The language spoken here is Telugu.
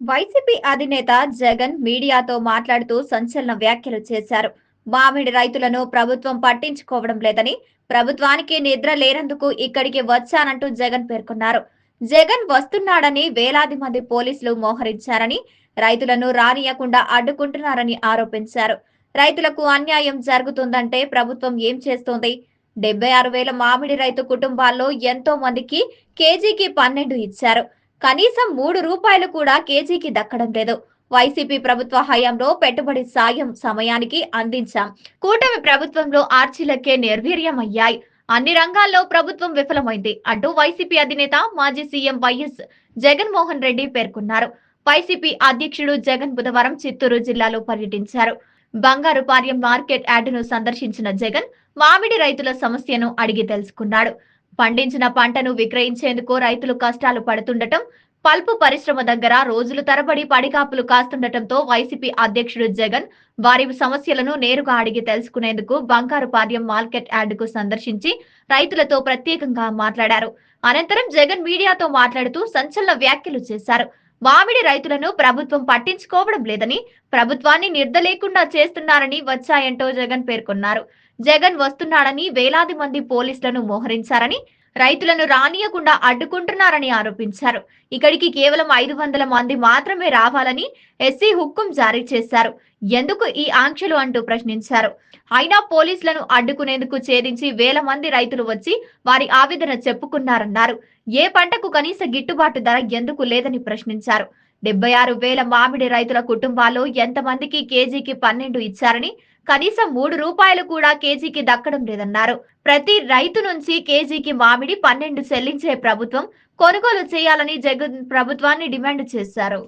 వైసీపీ అధినేత జగన్ మీడియాతో మాట్లాడుతూ సంచలన వ్యాఖ్యలు చేశారు. మామిడి రైతులను ప్రభుత్వం పట్టించుకోవడం లేదని ప్రభుత్వానికి నిద్ర లేనందుకు ఇక్కడికి వచ్చానంటూ జగన్ పేర్కొన్నారు. జగన్ వస్తున్నాడని వేలాది మంది పోలీసులు మోహరించారని రైతులను రానియకుండా అడ్డుకుంటున్నారని ఆరోపించారు. రైతులకు అన్యాయం జరుగుతుందంటే ప్రభుత్వం ఏం చేస్తోంది? డెబ్బై ఆరు వేల మామిడి రైతు కుటుంబాల్లో ఎంతో మందికి కేజీకి పన్నెండు ఇచ్చారు. కనీసం మూడు రూపాయలు కూడా కేజీకి దక్కడం లేదు. వైసీపీ ప్రభుత్వ హయాంలో పెట్టుబడి సాయం సమయానికి అందించాం. కూటమి ప్రభుత్వంలో ఆర్చీలకే నిర్వీర్యమయ్యాయి. అన్ని రంగాల్లో ప్రభుత్వం విఫలమైంది. అంటూ వైసీపీ అధినేత మాజీ సీఎం వైఎస్ జగన్మోహన్ రెడ్డి పేర్కొన్నారు. వైసీపీ అధ్యక్షుడు జగన్ బుధవారం చిత్తూరు జిల్లాలో పర్యటించారు. బంగారుపార్యం మార్కెట్ యార్డును సందర్శించిన జగన్ మామిడి రైతుల సమస్యను అడిగి తెలుసుకున్నాడు. పండించిన పంటను విక్రయించేందుకు రైతులు కష్టాలు పడుతుండటం పల్పు పరిశ్రమ దగ్గర రోజులు తరబడి పడికాపులు కాస్తుండటంతో వైసీపీ అధ్యక్షుడు జగన్ వారి సమస్యలను నేరుగా అడిగి తెలుసుకునేందుకు బంగారుపార్యం మార్కెట్ యార్డుకు సందర్శించి రైతులతో ప్రత్యేకంగా మాట్లాడారు. అనంతరం జగన్ మీడియాతో మాట్లాడుతూ సంచలన వ్యాఖ్యలు చేశారు. మామిడి రైతులను ప్రభుత్వం పట్టించుకోవడం లేదని ప్రభుత్వాన్ని నిర్దలేకుండా చేస్తున్నారని వచ్చాయంటో జగన్ పేర్కొన్నారు. జగన్ వస్తున్నాడని వేలాది మంది పోలీసులను మోహరించారని రైతులను రానియకుండా అడ్డుకుంటున్నారని ఆరోపించారు. ఇక్కడికి కేవలం ఐదు వందల మంది మాత్రమే రావాలని ఎస్సీ హుక్కుం జారీ చేశారు. ఎందుకు ఈ ఆంక్షలు అంటూ ప్రశ్నించారు. అయినా పోలీసులను అడ్డుకునేందుకు ఛేదించి వేల మంది రైతులు వచ్చి వారి ఆవేదన చెప్పుకున్నారన్నారు. ఏ పంటకు కనీస గిట్టుబాటు ధర ఎందుకు లేదని ప్రశ్నించారు. డెబ్బై ఆరు వేల మామిడి రైతుల కుటుంబాల్లో ఎంతమందికి కేజీకి పన్నెండు ఇచ్చారని కనీసం మూడు రూపాయలు కూడా కేజీకి దక్కడం లేదన్నారు. ప్రతి రైతు నుంచి కేజీకి మామిడి పన్నెండు చెల్లించే ప్రభుత్వం కొనుగోలు చేయాలని జగన్ ప్రభుత్వాన్ని డిమాండ్ చేశారు.